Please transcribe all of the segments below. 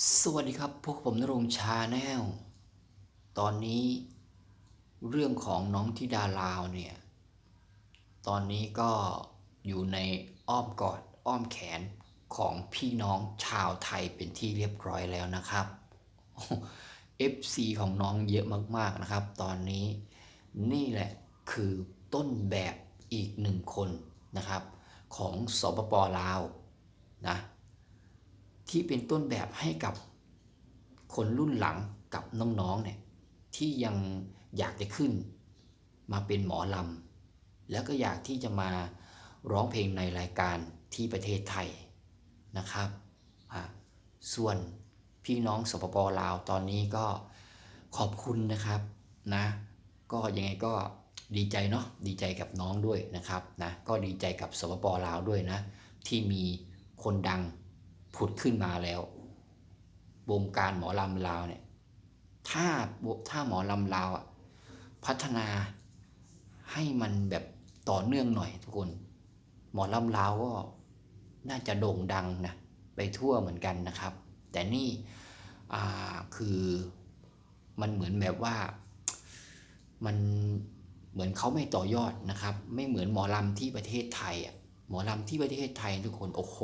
สวัสดีครับพวกผมนรงชาแนล ตอนนี้เรื่องของน้องธิดาลาวเนี่ย ตอนนี้ก็อยู่ในอ้อมกอดอ้อมแขนของพี่น้องชาวไทยเป็นที่เรียบร้อยแล้วนะครับ FC ของน้องเยอะมากๆนะครับ ตอนนี้นี่แหละคือต้นแบบอีกหนึ่งคนนะครับ ของสปปลาวนะ ที่เป็นต้นแบบให้กับคนรุ่นหลังกับน้องๆเนี่ยที่ยังอยากจะขึ้น มาเป็นหมอลำแล้วก็อยากที่จะมาร้องเพลงในรายการที่ประเทศไทยนะครับ ส่วนพี่น้องสปปลาวตอนนี้ก็ขอบคุณนะครับนะ ก็ยังไงก็ดีใจเนาะดีใจกับน้องด้วยนะครับนะก็ดีใจกับสปปลาวด้วยนะ ที่มีคนดัง ผุดขึ้นมาแล้ว วงการหมอลำลาวเนี่ย ถ้าถ้าหมอลำลาวอะพัฒนาให้มันแบบต่อเนื่องหน่อยทุกคน หมอลำลาวก็น่าจะโด่งดังนะไปทั่วเหมือนกันนะครับ แต่นี่คือมันเหมือนแบบว่ามันเหมือนเขาไม่ต่อยอดนะครับ ไม่เหมือนหมอลำที่ประเทศไทยอะหมอลำที่ประเทศไทยทุกคนโอ้โห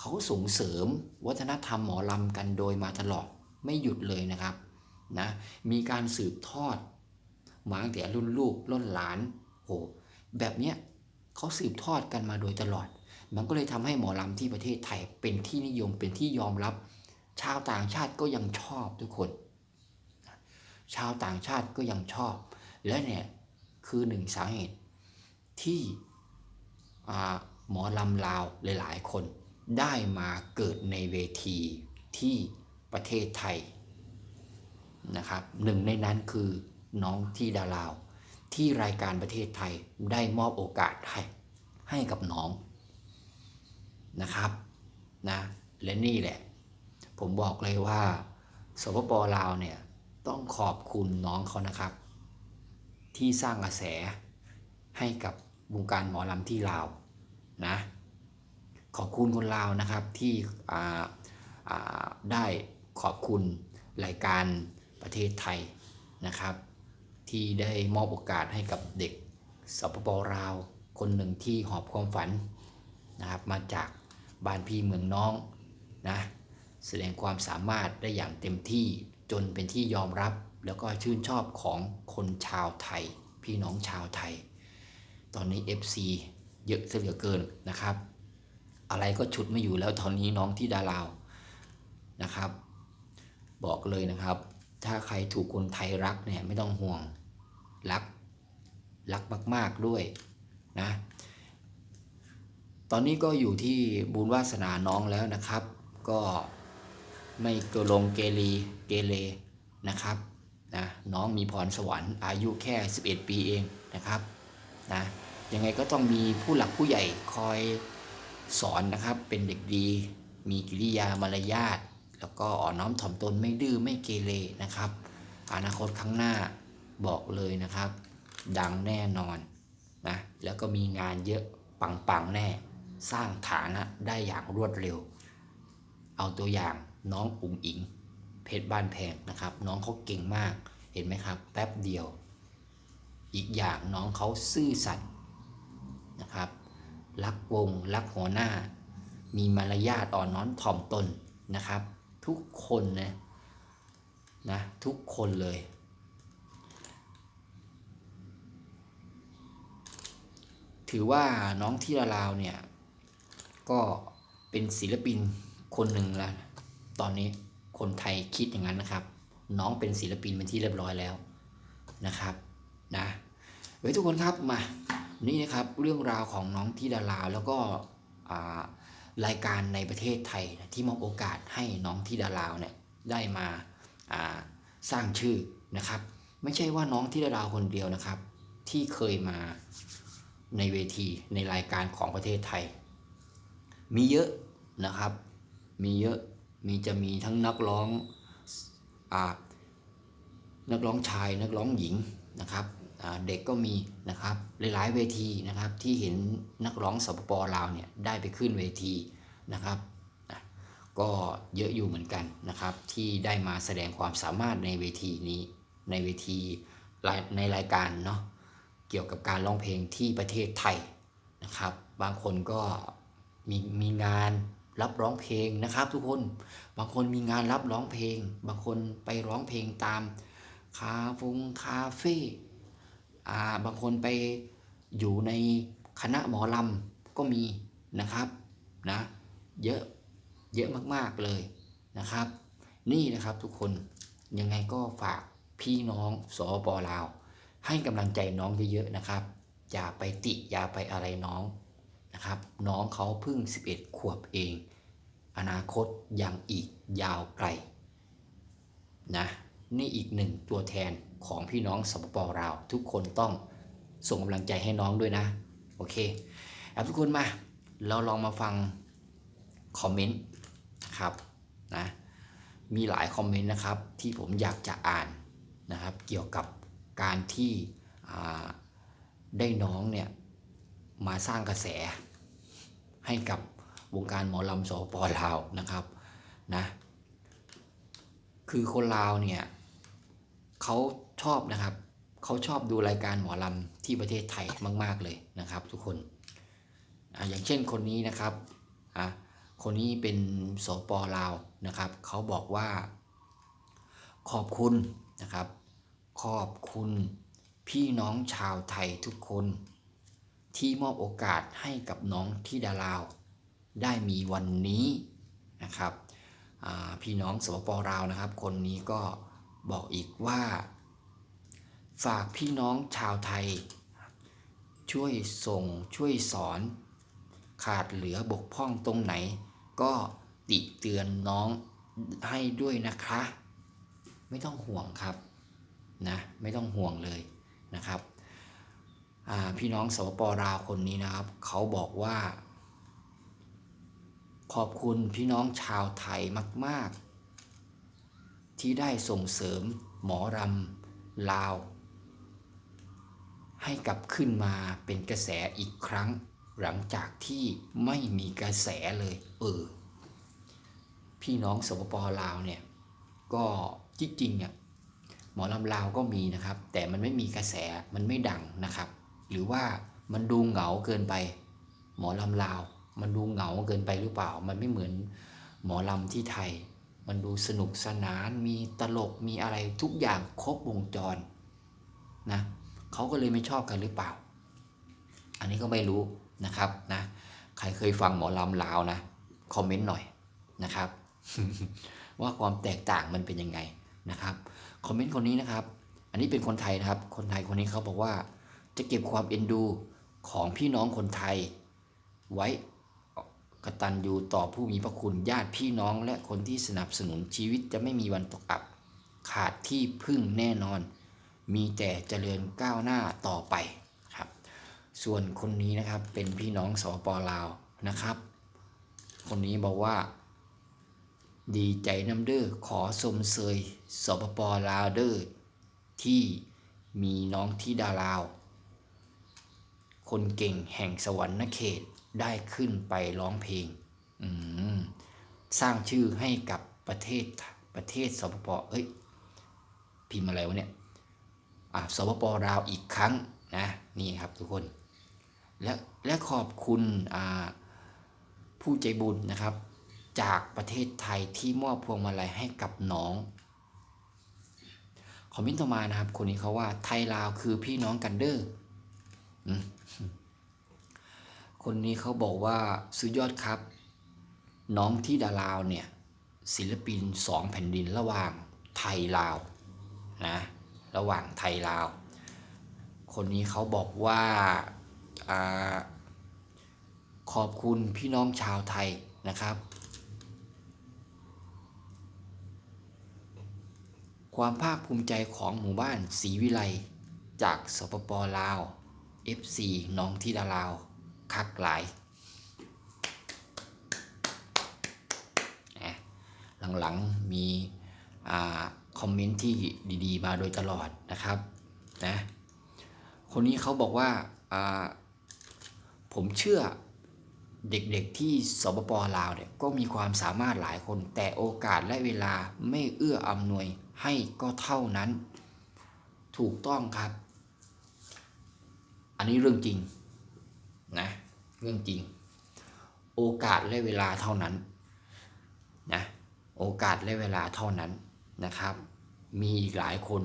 เขาส่งเสริมวัฒนธรรมหมอลำกันโดยมาตลอดไม่หยุดเลยนะครับนะมีการสืบทอดมาตั้งแต่รุ่นลูกรุ่นหลานโหแบบเนี้ยเขาสืบทอดกันมาโดยตลอด มันก็เลยทำให้หมอลำที่ประเทศไทยเป็นที่นิยมเป็นที่ยอมรับ ชาวต่างชาติก็ยังชอบทุกคน ชาวต่างชาติก็ยังชอบ และเนี่ยคือหนึ่งสาเหตุที่หมอลำลาวหลาย ๆ คน ได้มาเกิดในเวทีที่ประเทศไทยนะครับหนึ่งในนั้นคือน้องที่ดาลาว ที่รายการประเทศไทยได้มอบโอกาสให้ให้กับน้องนะครับนะและนี่แหละ ผมบอกเลยว่าสปปลาวเนี่ยต้องขอบคุณน้องเขานะครับ ที่สร้างกระแสให้กับวงการหมอลำที่ลาวนะ ขอบคุณคนลาวนะครับที่ได้ขอบคุณรายการประเทศไทยนะครับ ที่ได้มอบโอกาสให้กับเด็กสปปลาว คนหนึ่งที่หอบความฝันนะครับ มาจากบ้านพี่เมืองน้องนะแสดงความสามารถได้อย่างเต็มที่จนเป็นที่ยอมรับแล้วก็ชื่นชอบของคนชาวไทย พี่น้องชาวไทย ตอนนี้ FC เยอะเสียเหลือเกินนะครับ อะไรก็ฉุดไม่อยู่แล้วตอนนี้น้องที่ดาราวนะครับ บอกเลยนะครับ ถ้าใครถูกคนไทยรักเนี่ยไม่ต้องห่วงรักรักมาก ๆด้วยนะตอนนี้ก็อยู่ที่บุญวาสนาน้องแล้วนะครับ ก็ไม่เกลงเกลีเกเรนะครับนะน้องมีพรสวรรค์อายุแค่ 11 ปีเองนะครับนะยังไงก็ต้องมีผู้หลักผู้ใหญ่คอย สอนนะครับเป็นเด็กดี มีกิริยามารยาทแล้วก็อ่อนน้อมถ่อมตนไม่ดื้อไม่เกเรนะครับ อนาคตข้างหน้าบอกเลยนะครับ ดังแน่นอนนะแล้วก็มีงานเยอะปังๆแน่ สร้างฐานะได้อย่างรวดเร็ว เอาตัวอย่างน้องอุ๋งอิง เพชรบ้านแพงนะครับ น้องเขาเก่งมากเห็นไหมครับ แป๊บเดียว อีกอย่างน้องเขาซื่อสัตย์นะครับ รักวง รักหัวหน้า มีมารยาทอ่อนน้อมถ่อมตนนะครับ ทุกคนนะนะทุกคนเลย ถือว่าน้องที่ลาลาวเนี่ย ก็เป็นศิลปินคนหนึ่งแล้ว ตอนนี้คนไทยคิดอย่างนั้นนะครับ น้องเป็นศิลปินเป็นที่เรียบร้อยแล้วนะครับนะเฮ้ยทุกคนครับมา นี่นะครับเรื่องราวของน้องที่ดาราแล้วก็รายการในประเทศไทยที่มอบโอกาสให้น้องที่ดาราเนี่ยได้มาาสร้างชื่อนะครับ ไม่ใช่ว่าน้องที่ดาราคนเดียวนะครับ ที่เคยมาในเวทีในรายการของประเทศไทย มีเยอะนะครับ มีเยอะมีจะมีทั้งนักร้องอนักร้องชายนักร้องหญิงนะครับ เด็กก็มีนะครับหลายๆเวทีนะครับที่เห็นนักร้องสปปลาวเนี่ยได้ไปขึ้นเวทีนะครับก็เยอะอยู่เหมือนกันนะครับ ที่ได้มาแสดงความสามารถในเวทีนี้ในเวทีในรายการเนาะเกี่ยวกับการร้องเพลงที่ประเทศไทยนะครับ บางคนก็มีมีงานรับร้องเพลงนะครับทุกคนบางคนมีงานรับร้องเพลง บางคนไปร้องเพลงตามคาฟงคาเฟ่ บางคนไปอยู่ในคณะหมอลำก็มีนะครับนะเยอะเยอะมากๆเลยนะครับ นี่นะครับทุกคนยังไงก็ฝากพี่น้องสปลาว ให้กำลังใจน้องเยอะๆนะครับ อย่าไปติอย่าไปอะไรน้องนะครับ น้องเขาเพิ่ง 11 ขวบเอง อนาคตยังอีกยาวไกลนะนี่อีกหนึ่งตัวแทน ของพี่น้องสปปลาวทุกคนต้องส่งกำลังใจให้น้องด้วยนะ โอเคครับทุกคนมา เราลองมาฟังคอมเมนต์นะครับนะมีหลายคอมเมนต์นะครับที่ผมอยากจะอ่านนะครับ เกี่ยวกับการที่ได้น้องเนี่ยมาสร้างกระแสให้กับวงการหมอลำสปลาวนะครับนะคือคนลาวเนี่ยเขา ชอบนะครับ เขาชอบดูรายการหมอลำที่ประเทศไทยมาก ๆเลยนะครับ ทุกคนออย่างเช่นคนนี้นะครับคนนี้เป็นสปลาวนะครับ เขาบอกว่า ขอบคุณนะครับ ขอบคุณพี่น้องชาวไทยทุกคน ที่มอบโอกาสให้กับน้องที่ดาลาว ได้มีวันนี้นะครับพี่น้องสปปลาวนะครับ คนนี้ก็บอกอีกว่า ฝากพี่น้องชาวไทย ช่วยส่งช่วยสอน ขาดเหลือบกพร่องตรงไหน ก็ติเตือนน้องให้ด้วยนะคะ ไม่ต้องห่วงครับนะไม่ต้องห่วงเลยนะครับพี่น้องสปปลาวคนนี้นะครับ เขาบอกว่า ขอบคุณพี่น้องชาวไทยมาก ๆ ที่ได้ส่งเสริมหมอรำลาว ให้กลับขึ้นมาเป็นกระแสอีกครั้ง หลังจากที่ไม่มีกระแสเลย เออ พี่น้องสปปลาวเนี่ย ก็จริงๆเนี่ยหมอลำลาวก็มีนะครับ แต่มันไม่มีกระแสมันไม่ดังนะครับ หรือว่ามันดูเหงาเกินไป หมอลำลาว มันดูเหงาเกินไปหรือเปล่า มันไม่เหมือนหมอลำที่ไทย มันดูสนุกสนานมีตลกมีอะไรทุกอย่างครบวงจรนะ เขาก็เลยไม่ชอบกันหรือเปล่า อันนี้ก็ไม่รู้นะครับนะใครเคยฟังหมอลำลาวนะคอมเมนต์หน่อยนะครับ ว่าความแตกต่างมันเป็นยังไงนะครับคอมเมนต์คนนี้นะครับ อันนี้เป็นคนไทยนะครับ คนไทยคนนี้เขาบอกว่า จะเก็บความเอ็นดูของพี่น้องคนไทย ไว้กตัญญูต่อผู้มีพระคุณญาติพี่น้องและคนที่สนับสนุนชีวิตจะไม่มีวันตกอับ ขาดที่พึ่งแน่นอน มีแต่เจริญก้าวหน้าต่อไปครับ ส่วนคนนี้นะครับเป็นพี่น้องสปลาวนะครับ คนนี้บอกว่า ดีใจน้ำเด้อขอสมเสยสปปลาวเด้อที่มีน้องที่ดาลาว คนเก่งแห่งสวรรค์เขตได้ขึ้นไปร้องเพลงสร้างชื่อให้กับประเทศประเทศสปปเอ้ยพิมพ์อะไรวะเนี่ย สปปลาวอีกครั้งนะนี่ครับทุกคน และและขอบคุณผู้ใจบุญนะครับ จากประเทศไทยที่มอบพวงมาลัยให้กับน้องคอมเมนต์ต่อมานะครับ คนนี้เขาว่าไทยลาวคือพี่น้องกันเด้ออืมคนนี้เขาบอกว่าสุดยอดครับ น้องที่ดาลาวเนี่ยศิลปินสองแผ่นดินระหว่างไทยลาวนะ ระหว่างไทยลาว คนนี้เขาบอกว่าอาขอบคุณพี่น้องชาวไทยนะครับ ความภาคภูมิใจของหมู่บ้านศรีวิไลจากสปปลาว FC น้องที่ดาลาวคักหลายหลังๆมีอ่า คอมเมนต์ที่ดีๆ มาโดยตลอดนะครับนะคนนี้เขาบอกว่าผมเชื่อเด็กๆที่สปปลาวเนี่ยก็มีความสามารถหลายคน แต่โอกาสและเวลาไม่เอื้ออำนวยให้ก็เท่านั้น ถูกต้องครับ อันนี้เรื่องจริงนะเรื่องจริง โอกาสและเวลาเท่านั้นนะโอกาสและเวลาเท่านั้น นะครับ มีอีกหลายคน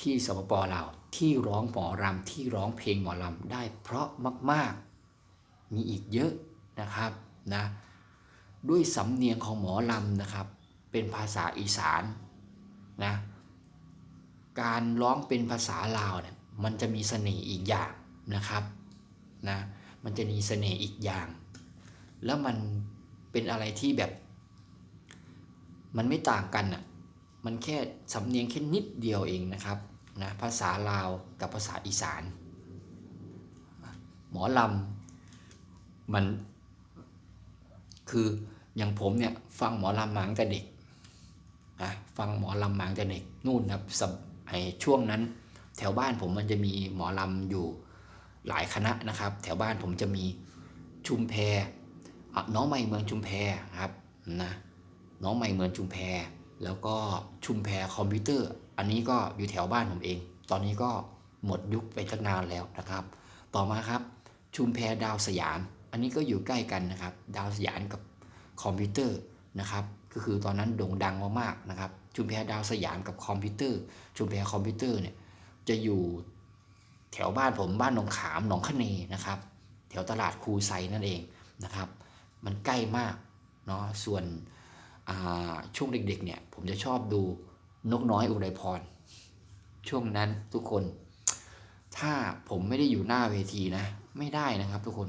ที่สปปลาวที่ร้องหมอรำที่ร้องเพลงหมอลำได้เพราะมาก ๆ มีอีกเยอะนะครับนะด้วยสำเนียงของหมอลำนะครับ เป็นภาษาอีสานนะการร้องเป็นภาษาลาวเนี่ยมันจะมีเสน่ห์อีกอย่างนะครับนะมันจะมีเสน่ห์อีกอย่าง แล้วมันเป็นอะไรที่แบบ มันไม่ต่างกันอะมันแค่สำเนียงแค่นิดเดียวเองนะครับนะภาษาลาวกับภาษาอีสาน หมอลำมันคืออย่างผมเนี่ยฟังหมอลำมาตั้งแต่เด็กนะฟังหมอลำมาตั้งแต่เด็กนู่นนะครับไอช่วงนั้น แถวบ้านผมมันจะมีหมอลำอยู่หลายคณะนะครับ แถวบ้านผมจะมีชุมแพน้องใหม่เมืองชุมแพครับนะ น้องใหม่เหมืองชุมแพแล้วก็ชุมแพคอมพิวเตอร์ อันนี้ก็อยู่แถวบ้านผมเอง ตอนนี้ก็หมดยุคไปตั้งนานแล้วนะครับ ต่อมาครับ ชุมแพดาวสยาม อันนี้ก็อยู่ใกล้กันนะครับ ดาวสยามกับคอมพิวเตอร์นะครับ ก็คือตอนนั้นโด่งดังมากๆนะครับ ชุมแพดาวสยามกับคอมพิวเตอร์ ชุมแพคอมพิวเตอร์เนี่ยจะอยู่แถวบ้านผมบ้านหนองขามหนองคะเนนะครับ แถวตลาดคูไซนั่นเองนะครับ มันใกล้มากเนาะส่วน ช่วงเด็กๆเนี่ยผมจะชอบดูนกน้อยอุไรพร ช่วงนั้นทุกคน ถ้าผมไม่ได้อยู่หน้าเวทีนะ ไม่ได้นะครับทุกคน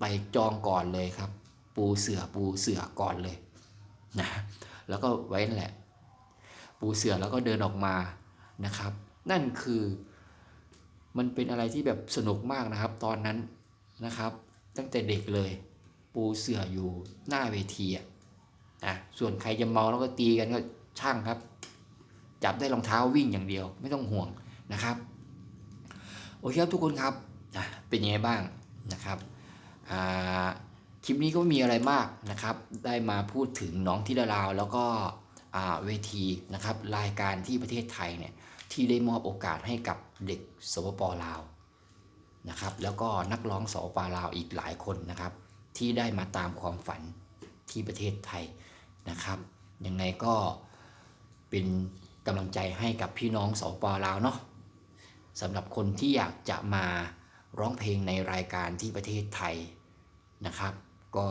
ไปจองก่อนเลยครับ ปูเสือปูเสือก่อนเลยนะแล้วก็ไว้นั่นแหละ ปูเสือแล้วก็เดินออกมานะครับ นั่นคือมันเป็นอะไรที่แบบสนุกมากนะครับ ตอนนั้นนะครับ ตั้งแต่เด็กเลย ปูเสืออยู่หน้าเวทีอะ อะส่วนใครจะเมาแล้วก็ตีกันก็ช่างครับ จับได้รองเท้าวิ่งอย่างเดียว ไม่ต้องห่วงนะครับโอเคครับทุกคนครับอะเป็นยังไงบ้างนะครับคลิปนี้ก็ไม่มีอะไรมากนะครับ ได้มาพูดถึงน้องที่ดาราว แล้วก็เวทีนะครับรายการที่ประเทศไทยเนี่ยที่ได้มอบโอกาสให้กับเด็กสปปลาวนะครับ แล้วก็นักร้องสปปลาวอีกหลายคนนะครับ ที่ได้มาตามความฝันที่ประเทศไทย นะครับยังไงก็เป็นกำลังใจให้กับพี่น้องสปลาวเนาะสำหรับคนที่อยากจะมาร้องเพลงในรายการที่ประเทศไทยนะครับ ก็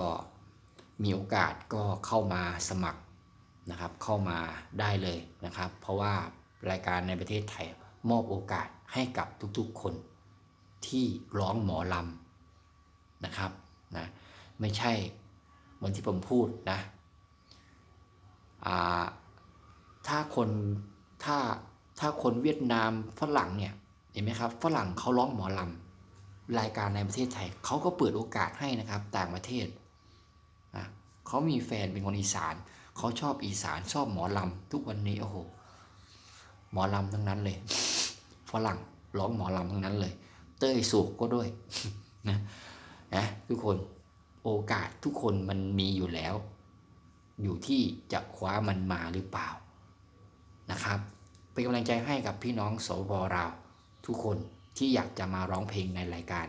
มีโอกาสก็เข้ามาสมัครนะครับ เข้ามาได้เลยนะครับ เพราะว่ารายการในประเทศไทยมอบโอกาสให้กับทุกๆคนที่ร้องหมอลำนะครับนะไม่ใช่เหมือนที่ผมพูดนะ ถ้าคนถ้าถ้าคนเวียดนามฝรั่งเนี่ยเห็นไหมครับฝรั่งเขาร้องหมอลำรายการในประเทศไทยเขาก็เปิดโอกาสให้นะครับต่างประเทศนะเขามีแฟนเป็นคนอีสานเขาชอบอีสานชอบหมอลำทุกวันนี้โอ้โหหมอลำทั้งนั้นเลยฝรั่งร้องหมอลำทั้งนั้นเลย เต้ยสุกก็ด้วยนะนะทุกคนโอกาสทุกคนมันมีอยู่แล้ว อยู่ที่จะคว้ามันมาหรือเปล่านะครับ เป็นกำลังใจให้กับพี่น้องสวเราทุกคนที่อยากจะมาร้องเพลงในรายการ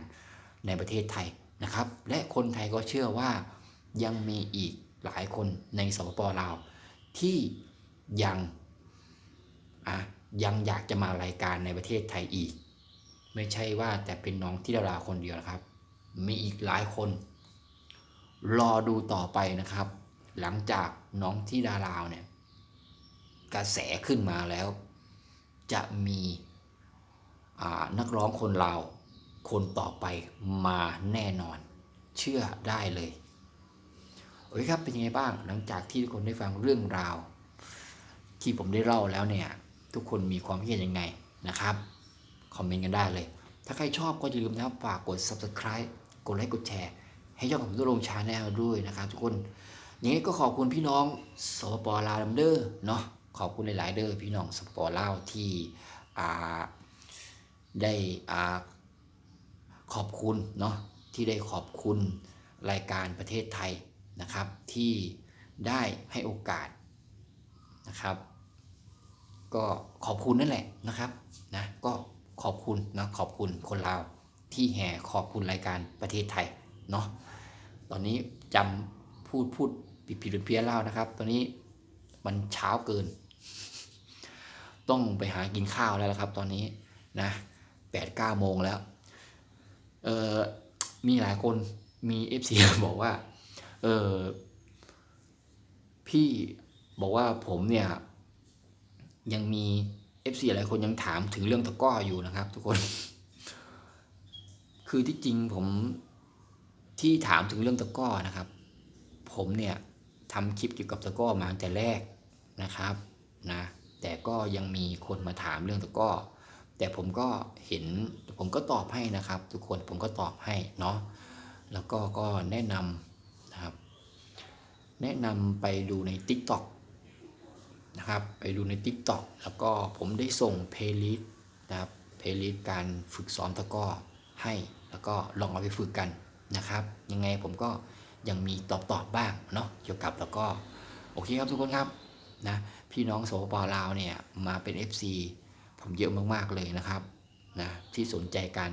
ในประเทศไทยนะครับ และคนไทยก็เชื่อว่ายังมีอีกหลายคนในสปปลาวที่ยังอะยังอยากจะมารายการในประเทศไทยอีก ไม่ใช่ว่าแต่เป็นน้องที่ดาราคนเดียวนะครับ มีอีกหลายคน รอดูต่อไปนะครับ หลังจากน้องที่ดาราวเนี่ยกระแสขึ้นมาแล้ว จะมีนักร้องคนลาวคนต่อไปมาแน่นอน เชื่อได้เลยโอเคครับเป็นยังไงบ้างหลังจากที่ทุกคนได้ฟังเรื่องราว ที่ผมได้เล่าแล้วเนี่ย ทุกคนมีความคิดยังไงนะครับคอมเมนต์กันได้เลย ถ้าใครชอบก็อย่าลืมนะครับฝากกด subscribe กดไลค์กดแชร์ ให้ช่องของตุลงชาแนลด้วยนะครับทุกคน อย่างนี้ก็ขอบคุณพี่น้องสปปลาวเดอร์เนาะขอบคุณหลาย ๆ เด้อพี่น้องสปลาวที่ได้ขอบคุณเนาะที่ได้ขอบคุณรายการประเทศไทยนะครับ ที่ได้ให้โอกาสนะครับ ก็ขอบคุณนั่นแหละนะครับนะก็ขอบคุณนะขอบคุณคนลาวที่แห่ขอบคุณรายการประเทศไทยเนาะตอนนี้จำพูดพูด ผิดผิดเพี้ยนเล่านะครับตอนนี้มันเช้าเกิน ต้องไปหากินข้าวแล้วละครับ ตอนนี้นะแปดเก้าโมงแล้วเออมีหลายคนมีเอฟซีบอกว่าเออพี่บอกว่าผมเนี่ยยังมี FC หลายคนยังถามถึงเรื่องตะก้ออยู่นะครับ ทุกคน คือที่จริงผมที่ถามถึงเรื่องตะก้อนะครับ ผมเนี่ย ทำคลิปเกี่ยวกับตะก้อมาตั้งแต่แรกนะครับนะแต่ก็ยังมีคนมาถามเรื่องตะก้อ แต่ผมก็เห็นผมก็ตอบให้นะครับ ทุกคนผมก็ตอบให้เนาะแล้วก็ก็แนะนำนะครับ แนะนำไปดูใน TikTok นะครับ ไปดูใน TikTok แล้วก็ผมได้ส่งเพลย์ลิสต์นะครับเพลย์ลิสต์การฝึกซ้อมตะก้อให้ แล้วก็ลองเอาไปฝึกกันนะครับ ยังไงผมก็ ยังมีตอบตอบบ้างเนาะเกี่ยวกับตะกร้อโอเคครับทุกคนครับนะพี่น้องสปลาวเนี่ยมาเป็น FC ผมเยอะมากๆเลยนะครับนะที่สนใจการ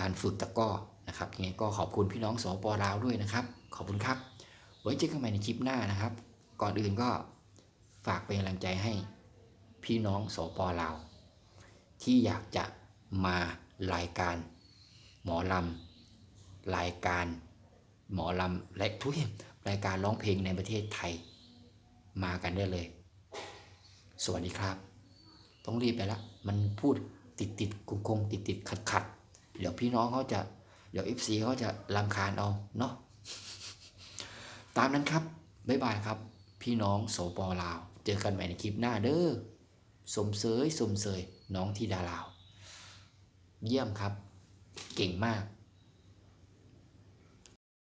การฝึกตะก้อนะครับยังไงก็ขอบคุณพี่น้องสปลาวด้วยนะครับ ขอบคุณครับ ไว้เจอกันใหม่ในคลิปหน้านะครับ ก่อนอื่นก็ฝากเป็นกำลังใจให้พี่น้องสปลาวที่อยากจะมารายการหมอลำรายการ หมอลำและทุกรายการร้องเพลงในประเทศไทย มากันได้เลย สวัสดีครับ ต้องรีบไปละ มันพูดติดติดๆคงติดติดขัดขัดเดี๋ยวพี่น้องเขาจะ เดี๋ยวเอฟซีเขาจะรำคาญเอาเนาะตามนั้นครับบ๊ายบายครับ พี่น้องโสปอลาว เจอกันใหม่ในคลิปหน้าเด้อสมเสยสมเสยน้องที่ดาลาว เยี่ยมครับ เก่งมาก